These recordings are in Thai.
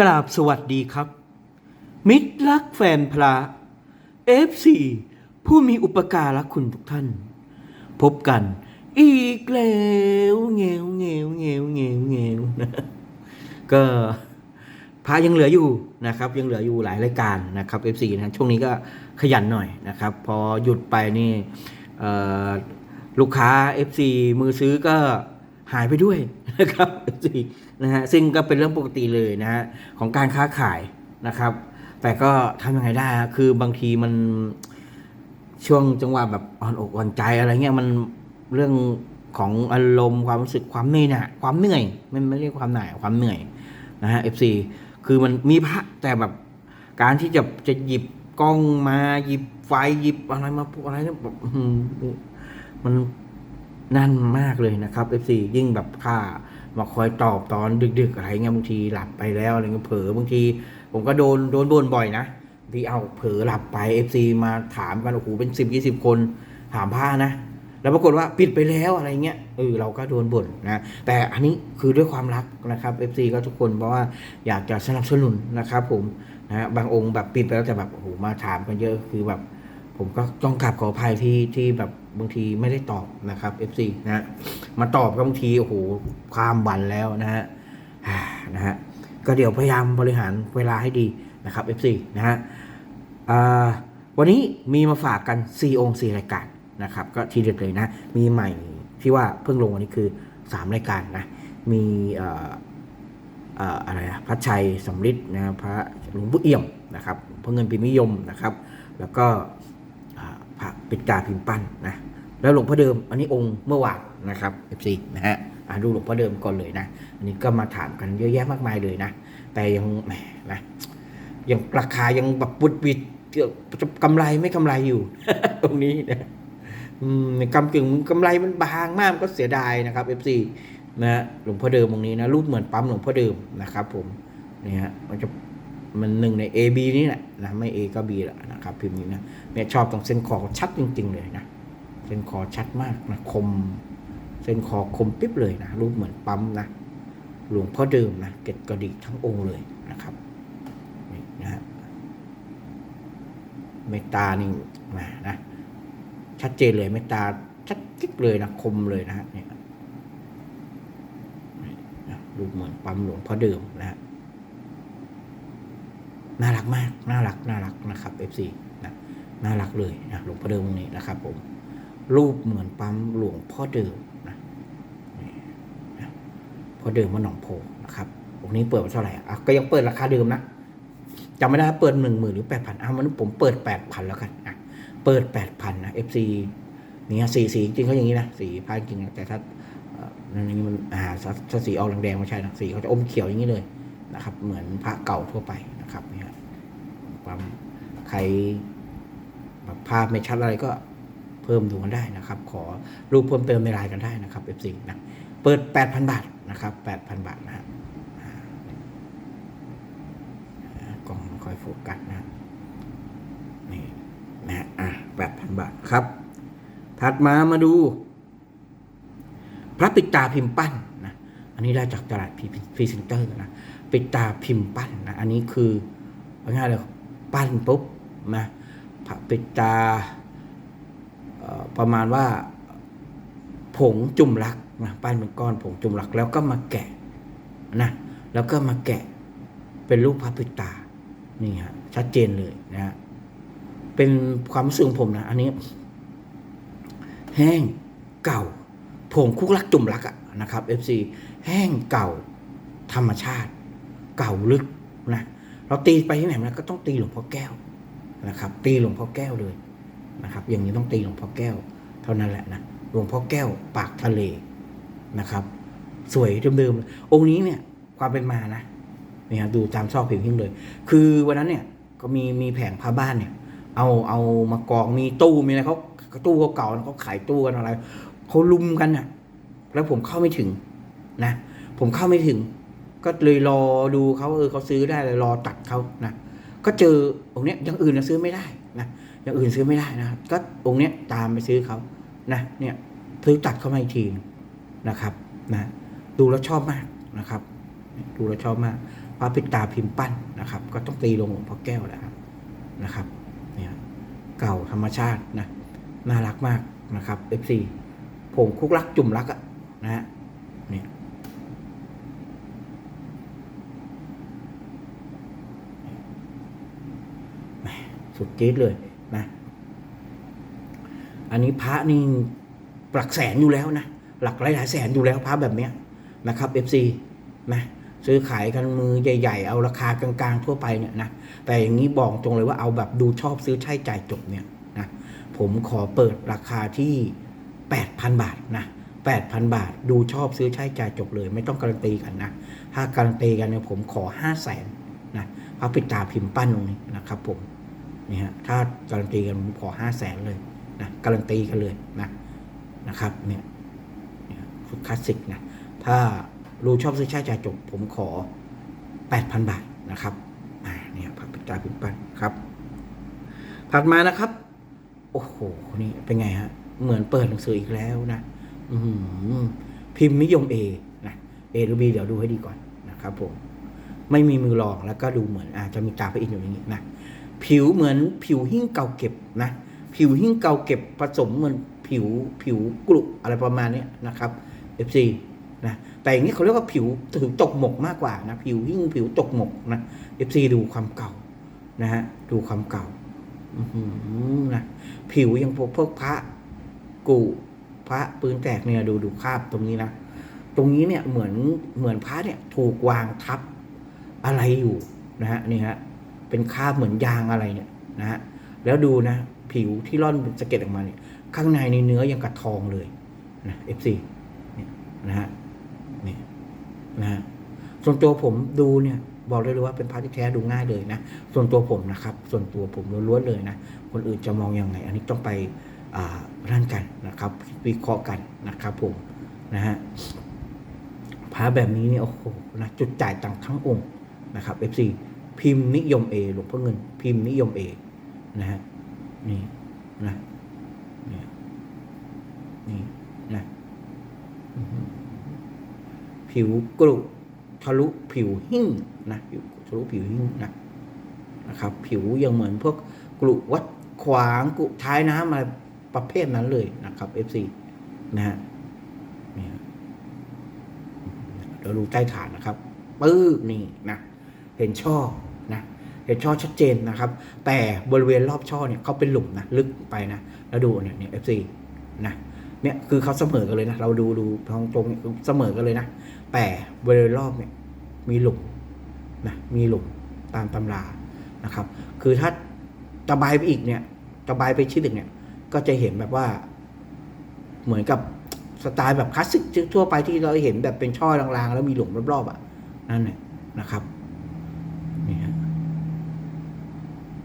กราบสวัสดีครับ มิตรรักแฟนพระ F4 ผู้มีอุปการะคุณทุกท่าน พบกันอีกแล้วเงวเงวเงวเงวเงวนะก็พระยังเหลืออยู่นะครับ ยังเหลืออยู่หลายรายการนะครับ F4 นะช่วงนี้ก็ขยันหน่อยนะครับ พอหยุดไปนี่ลูกค้า FC มือซื้อก็ หายไปด้วยนะครับ FC นะฮะซึ่งก็เป็นเรื่องปกติเลยนะฮะของการค้าขายนะครับ แต่ก็ทำยังไงได้คือบางทีมันช่วงจังหวะแบบอ่อนอกอ่อนใจอะไรเงี้ยมันเรื่องของอารมณ์ความรู้สึกความเหนื่อยหน่ะความเหนื่อยไม่ไม่เรียกความหน่ายความเหนื่อยนะฮะ FC คือมันมีพระแต่แบบการที่จะจะหยิบกล้องมาหยิบไฟหยิบอะไรมาพวกอะไรเนี่ยแบบมัน นั่นมากเลยนะครับ FC ยิ่งแบบค่ามาคอยตอบตอนดึก ๆ อะไรเงี้ยบางทีหลับไปแล้วอะไรเงี้ยเผลอบางที ผมก็โดนโดนบ่นบ่อยนะทีเอาเผลอหลับไป FC มาถามกันโอ้โหเป็นสิบยี่สิบคนถามผ้านะ แล้วปรากฏว่าปิดไปแล้วอะไรเงี้ยเออเราก็โดนบ่นนะแต่อันนี้คือด้วยความรักนะครับ FC ก็ทุกคนเพราะว่าอยากจะสนับสนุนนะครับผมนะบางองค์แบบปิดไปแล้วแต่แบบโอ้โหมาถามกันเยอะคือแบบ ผมก็ต้องกลับขออภัยที่ที่แบบบางทีไม่ได้ตอบนะครับ FC นะมาตอบก็บางทีโอ้โหข้ามวันแล้วนะฮะนะฮะก็เดี๋ยวพยายามบริหารเวลาให้ดีนะครับ FC นะฮะวันนี้มีมาฝากกัน 4 องค์ 4 รายการนะครับ ก็ทีเด็ดเลยนะ มีใหม่ที่ว่าเพิ่งลงวันนี้คือ 3 รายการนะ มีอะไรนะพระชัยสำริดนะพระหลวงพ่เอี่ยมนะครับพระเงินพิมิยมนะครับ แล้วก็ ปิดตาพิมพ์ปั้นนะแล้วหลวงพ่อเดิมอันนี้องค์เมื่อวานนะครับ FC นะฮะอ่าดูหลวงพ่อเดิมก่อนเลยนะ อันนี้ก็มาถามกันเยอะแยะมากมายเลยนะ แต่ยังแหมนะยังราคายังแบบบุดบิดเกี่ยวจะกำไรไม่กำไรอยู่ ตรงนี้นะอืมกำกึ่งกำไรมันบางมากมันก็เสียดายนะครับ FC นะฮะหลวงพ่อเดิมตรงนี้นะรูปเหมือนปั๊มหลวงพ่อเดิมนะครับ ผมนี่ฮะมันจะ มันหนึ่งใน A B นี่แหละนะไม่ A ก็ B แหละนะครับพิมพ์นี้นะเนี่ยชอบตรงเส้นคอชัดจริง ๆ เลยนะเส้นคอชัดมากนะคม เส้นคอคมปิ๊บเลยนะรูปเหมือนปั๊มนะหลวงพ่อเดิมนะเกตกระดิกทั้งองค์เลยนะครับนี่นะฮะเมตตานี่มานะชัดเจนเลยเมตตาชัดกิ๊กเลยนะคมเลยนะฮะเนี่ยรูปเหมือนปั๊มหลวงพ่อเดิมนะฮะ น่ารักมาก น่ารัก น่ารักนะครับ FC นะน่ารักเลยนะหลวงพ่อเดิมองนี้นะครับผม รูปเหมือนปั๊มหลวงพ่อเดิมนะนะพ่อเดิมว่าหนองโพนะครับองนี้เปิดไว้เท่าไหร่อะก็ยังเปิดราคาเดิมนะจำไม่ได้เปิดหนึ่งหมื่นหรือแปดพันอะมันผมเปิดแปดพันแล้วกันอะเปิดแปดพันนะ FC เนี่ยสีสีจริงเขาอย่างนี้นะสีพายจริงนะแต่ถ้าอันนี้มันอ่าถ้าถ้าสีออกแดงๆไม่ใช่นะสีเขาจะอมเขียวอย่างนี้เลย นะครับ เหมือนพระเก่าทั่วไปนะครับเนี่ยปั๊มใครแบบภาพไม่ชัดอะไรก็เพิ่มดูกันได้นะครับ ขอรูปเพิ่มเติมในไลน์กันได้นะครับ F4 นะเปิด 8,000 บาทนะครับ 8,000 บาทนะฮะกล้องคอยโฟกัสนะนี่นะฮะอะ8,000 บาทครับ ถัดมามาดู พระปิตาพิมพ์ปั้น อันนี้ได้จากตลาดพรีเซนเตอร์นะปิดตาพิมพ์ปั้นนะอันนี้คือง่ายเลยปั้นปุ๊บนะปิดตาประมาณว่าผงจุ่มรักนะปั้นเป็นก้อนผงจุ่มรักแล้วก็มาแกะนะแล้วก็มาแกะเป็นรูปพระปิดตานี่ฮะชัดเจนเลยนะฮะเป็นความรู้สึกของผมนะ อันนี้ แห้งเก่าผงคุกรักจุ่มรักอะ นะครับ FC แห้งเก่าธรรมชาติ เก่าลึกนะเราตีไปที่ไหนมันก็ต้องตีหลวงพ่อแก้วนะครับ ตีหลวงพ่อแก้วเลยนะครับ อย่างนี้ต้องตีหลวงพ่อแก้ว เท่านั้นแหละนะหลวงพ่อแก้วปากทะเลนะครับ สวยเดิมๆองค์นี้เนี่ยความเป็นมานะเนี่ยดูตามซอกผิวหิ้งเลย คือวันนั้นเนี่ยก็มีมีแผงผ้าบ้านเนี่ย เอาเอามากองมีตู้มีอะไรเขาตู้เก่าๆเขาขายตู้กันอะไรเขาลุมกันน่ะ แล้วผมเข้าไม่ถึงนะ ผมเข้าไม่ถึง ก็เลยรอดูเขาเออเขาซื้อได้เลยรอตัดเขานะก็เจอองค์เนี้ยอย่างอื่นนะซื้อไม่ได้นะอย่างอื่นซื้อไม่ได้นะครับก็องค์เนี้ยตามไปซื้อเขานะเนี่ยซื้อตัดเข้ามาอีกทีนะครับนะดูแล้วชอบมากนะครับ ดูแล้วชอบมากพระปิดตาพิมพ์ปั้นนะครับ ก็ต้องตีลงหลวงพ่อแก้วแหละครับนะครับเนี่ยเก่าธรรมชาตินะน่ารักมากนะครับ F4 ผงคุกรักจุ่มรักอะ นะฮะนี่สุดจี๊ดเลยนะ อันนี้พระนี่หลักแสนอยู่แล้วนะ หลักหลายแสนอยู่แล้วพระแบบเนี้ยนะครับ FC นะซื้อขายกันมือใหญ่ ๆ เอาราคากลางๆทั่วไปเนี่ยนะ แต่อย่างนี้บอกตรงเลยว่าเอาแบบดูชอบซื้อใช้จ่ายจบเนี่ยนะ ผมขอเปิดราคาที่ 8,000 บาทนะ 8,000 บาท ดูชอบซื้อใช้จ่ายจบเลย ไม่ต้องการันตีกันนะ ถ้าการันตีกันเนี่ยผมขอ 5 0 0แสนนะพระปิดตาพิมพ์ปั้นตรงนี้นะครับผมนี่ฮะถ้าการันตีกันผมขอ 5 0 0แสนเลยนะการันตีกันเลยนะนะครับเนี่ยเนี่ยคลาสสิกนะถ้ารู้ชอบซื้อใช้จ่ายจบ ผมขอ 8,000 บาทนะครับอ่าเนี่ยพระปิดตาพิมพ์ปั้นครับถัดมานะครับ โอ้โหนี่เป็นไงฮะเหมือนเปิดหนังสืออีกแล้วนะ พิมพ์นิยม A นะ A หรือ B เดี๋ยวดูให้ดีก่อนนะครับผมไม่มีมือรองแล้วก็ดูเหมือนอาจจะมีตาพระอินทร์อยู่อย่างนี้นะผิวเหมือนผิวหิ้งเก่าเก็บนะผิวหิ้งเก่าเก็บผสมเหมือนผิวผิวกรุอะไรประมาณนี้นะครับ FC นะแต่อย่างนี้เขาเรียกว่าผิวถือตกหมกมากกว่านะผิวหิ้งผิวตกหมกนะ FC ดูความเก่านะฮะดูความเก่าหือนะผิวยังพวกพวกพระกู พระปืนแตกเนี่ยดูดูคาบตรงนี้นะ ตรงนี้เนี่ยเหมือนเหมือนพระเนี่ยถูกวางทับอะไรอยู่นะฮะนี่ฮะเป็นคาบเหมือนยางอะไรเนี่ยนะฮะแล้วดูนะ ผิวที่ร่อนสะเก็ดออกมาเนี่ยข้างในในเนื้อยังกระทองเลยนะ F4 เนี่ยนะฮะนี่นะฮะส่วนตัวผมดูเนี่ยบอกได้เลยว่าเป็นพระที่แท้ดูง่ายเลยนะ ส่วนตัวผมนะครับ ส่วนตัวผมล้วนๆเลยนะ คนอื่นจะมองยังไง อันนี้ต้องไป ร่านกันนะครับวิเคราะห์กันนะครับผมนะฮะพระแบบนี้เนี่ยโอ้โหนะจุดจ่ายตังทั้งองค์นะครับ FC พิมพ์นิยม A หลวงพ่อเงิน พิมพ์นิยม A นะฮะนี่นะนี่นี่นะผิวกรุทะลุผิวหิ้งนะผิวทะลุผิวหิ้งนะนะครับ ผิวยังเหมือนพวกกลุวัดขวางกลุท้ายน้ำอะไร ประเภทนั้นเลยนะครับ FC นะฮะนี่ฮะเดี๋ยวดูใต้ฐานนะครับปื้อนี่นะ เห็นช่อนะเห็นช่อชัดเจนนะครับ แต่บริเวณรอบช่อเนี่ยเขาเป็นหลุมนะลึกไปนะแล้วดูเนี่ยเนี่ย FC นะเนี่ยคือเขาเสมอกันเลยนะ เราดูดูทางตรงเนี่ยเสมอกันเลยนะ แต่บริเวณรอบเนี่ยมีหลุมนะมีหลุมตามตำรานะครับ คือถ้าตะบายไปอีกเนี่ยตะบายไปชิ้นหนึ่งเนี่ย ก็จะเห็นแบบว่า เหมือนกับสไตล์แบบคลาสสิกทั่วไปที่เราเห็นแบบเป็นช่อลางๆ แล้วมีหลุมรอบๆอะนั่นแหละนะครับนี่ฮะ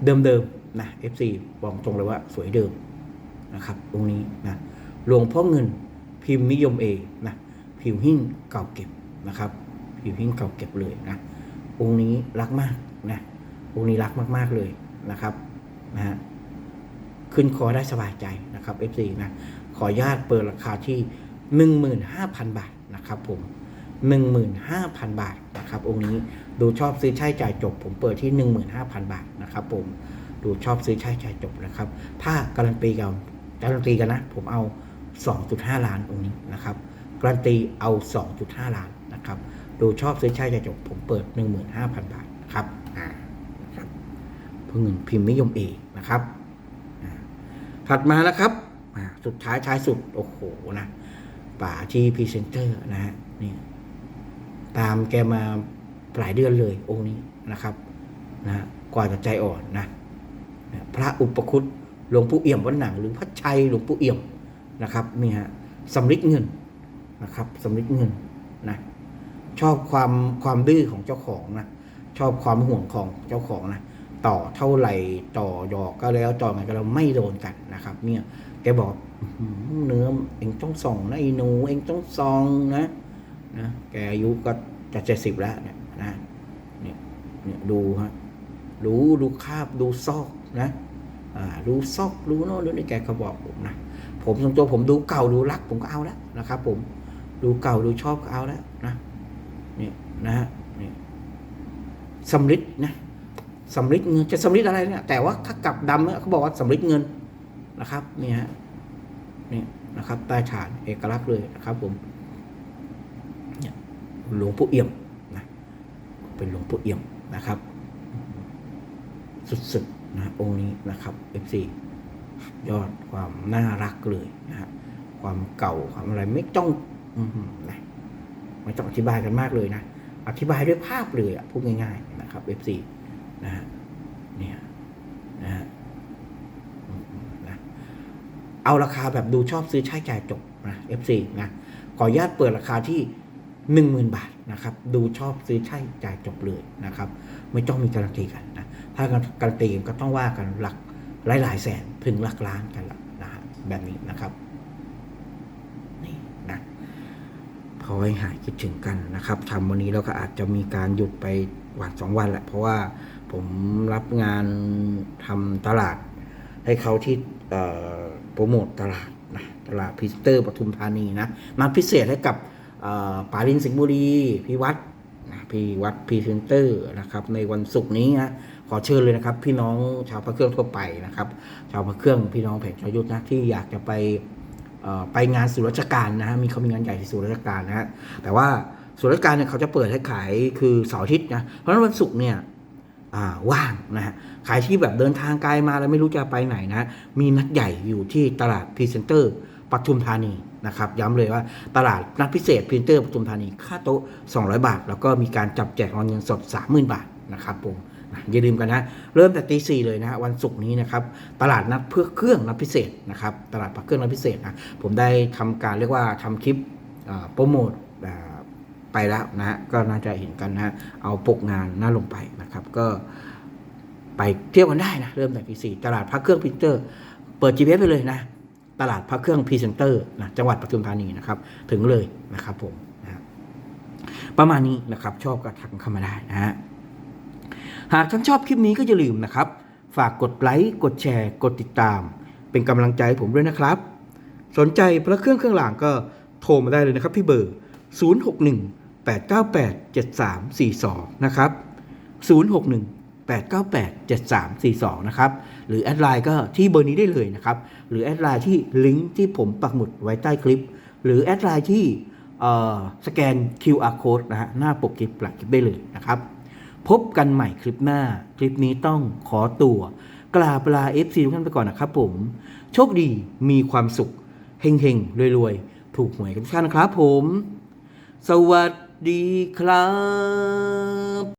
เดิมๆนะ FC บอกตรงเลยว่าสวยเดิมนะครับ ตรงนี้นะหลวงพ่อเงินพิมพ์นิยมเอนะผิวหิ้งเก่าเก็บนะครับ ผิวหิ้งเก่าเก็บเลยนะองค์นี้รักมากนะองค์นี้รักมากๆเลยนะครับนะฮะ ขึ้นคอได้สบายใจนะครับ FC นะขออนุญาตเปิดราคาที่ 15,000 บาทนะครับผม 15,000 บาทนะครับองค์นี้ดูชอบซื้อใช้จ่ายจบ ผมเปิดที่ 15,000 บาทนะครับผมดูชอบซื้อใช้จ่ายจบนะครับ ถ้าการันตีกันการันตีกันนะ ผมเอา 2.5 ล้านองค์นี้นะครับการันตีเอา 2.5 ล้านนะครับดูชอบซื้อใช้จ่ายจบ ผมเปิด 15,000 บาทนะครับอ่านะครับเพื่อเงินพิมพ์นิยมเอนะครับ ถัดมานะครับ สุดท้ายท้ายสุด โอ้โหนะป่าที่พรีเซนเตอร์นะฮะนี่ตามแกมาหลายเดือนเลยองค์นี้นะครับนะกว่าจะใจอ่อนนะพระอุปคุตหลวงปู่เอี่ยมวัดหนัง หรือพระชัยหลวงปู่เอี่ยมนะครับนี่ฮะสำริดเงินนะครับสำริดเงินนะชอบความความดื้อของเจ้าของนะชอบความห่วงของเจ้าของนะ ต่อเท่าไหร่ต่อหยอกก็แล้วต่อไงก็แล้วไม่โดนกันนะครับ เนี่ยแกบอกเนื้อเองต้องส่องนะไอ้หนูเองต้องส่องนะนะแกอายุก็จะเจ็ดสิบแล้วเนี่ยนะเนี่ยเนี่ยดูฮะดูดูคาบดูซอกนะอ่าดูซอกดูโน่นดูนี่แกก็บอกผมนะผมส่วนตัวผมดูเก่าดูรัก ผมก็เอาแล้วนะครับ ผมดูเก่าดูชอบก็เอาแล้วนะนี่นะฮะนี่สำลิดนะ สำลิดเงินจะสำลิดอะไรเนี่ยแต่ว่าถ้ากลับดำเนี่ยเขาบอกว่าสำลิดเงินนะครับเนี่ยฮะนี่นะครับใต้ฐานเอกลักษณ์เลยนะครับผมเนี่ยหลวงปู่เอี่ยมนะเป็นหลวงปู่เอี่ยมนะครับ สุดๆนะองค์นี้นะครับ F4 ยอดความน่ารักเลยนะฮะความเก่าความอะไรไม่ต้องอือหือนะไม่ต้องอธิบายกันมากเลยนะอธิบายด้วยภาพเลยอะพูดง่าย ๆ นะครับ F4 นะฮะเนี่ยนะฮะอืมนะเอาราคาแบบดูชอบซื้อใช้จ่ายจบนะ F4 นะขออนุญาตเปิดราคาที่หนึ่งหมื่นบาทนะครับ ดูชอบซื้อใช้จ่ายจบเลยนะครับ ไม่ต้องมีการันตีกันนะถ้าการันตีก็ต้องว่ากันหลักหลายหลายแสนถึงหลักล้านกันละนะฮะแบบนี้นะครับนี่นะพอให้หายคิดถึงกันนะครับทำวันนี้เราก็อาจจะมีการหยุดไปวันสองวันแหละเพราะว่า ผมรับงานทำตลาด ให้เขาที่โปรโมทตลาดนะตลาดพิสเตอร์ปทุมธานีนะมาพิเศษให้กับปาลินสิงห์บุรีพี่วัดนะพี่วัดพีเซนเตอร์นะครับ ในวันศุกร์นี้นะขอเชิญเลยนะครับ พี่น้องชาวพระเครื่องทั่วไปนะครับ ชาวพระเครื่องพี่น้องแผงชยุทธนะที่อยากจะไปไปงานส่วนราชการนะฮะมีเขามีงานใหญ่ที่ส่วนราชการนะฮะแต่ว่าส่วนราชการเนี่ยเขาจะเปิดให้ขายคือเสาร์อาทิตย์นะเพราะฉะนั้นวันศุกร์เนี่ย ว่างนะฮะใครที่แบบเดินทางไกลมาแล้วไม่รู้จะไปไหนนะ มีนัดใหญ่อยู่ที่ตลาดพรีเซนเตอร์ปทุมธานีนะครับย้ำเลยว่าตลาดนัดพิเศษพรีเซนเตอร์ปทุมธานีค่าโต๊ะ 200 บาท แล้วก็มีการจับแจกรางวัลเงินสด 30,000 บาทนะครับผมอย่าลืมกันนะ เริ่มแต่ตีสี่เลยนะฮะวันศุกร์นี้นะครับ ตลาดนัดเพื่อเครื่องนัดพิเศษนะครับ ตลาดพักเครื่องนัดพิเศษนะ ผมได้ทำการเรียกว่าทำคลิปโปรโมท ไปแล้วนะฮะก็น่าจะเห็นกันนะฮะเอาปกงานหน้าลงไปนะครับ ก็ไปเที่ยวกันได้นะ เริ่มแต่ปีสี่ตลาดพระเครื่องพรีเซนเตอร์ เปิด GPS ไปเลยนะ ตลาดพระเครื่องพรีเซนเตอร์นะจังหวัดปทุมธานีนะครับ ถึงเลยนะครับผมนะประมาณนี้นะครับ ชอบก็ทักเข้ามาได้นะฮะหากท่านชอบคลิปนี้ก็อย่าลืมนะครับ ฝากกดไลค์กดแชร์ กดติดตาม เป็นกำลังใจให้ผมด้วยนะครับ สนใจพระเครื่องเครื่องรางก็โทรมาได้เลยนะครับที่เบอร์ 061 898 7342 นะครับ 061 898 7342 นะครับ หรือแอดไลน์ก็ที่เบอร์นี้ได้เลยนะครับ หรือแอดไลน์ที่ลิงก์ที่ผมปักหมุดไว้ใต้คลิป หรือแอดไลน์ที่สแกน QR code นะฮะหน้าปกคลิปหลังคลิปได้เลยนะครับ พบกันใหม่คลิปหน้า คลิปนี้ต้องขอตัวกราบลา FC ทุกท่านไปก่อนนะครับผม โชคดีมีความสุข เฮงเฮงๆรวยๆ ถูกหวยกันทุกท่านนะครับผม สวัสด ดีครับ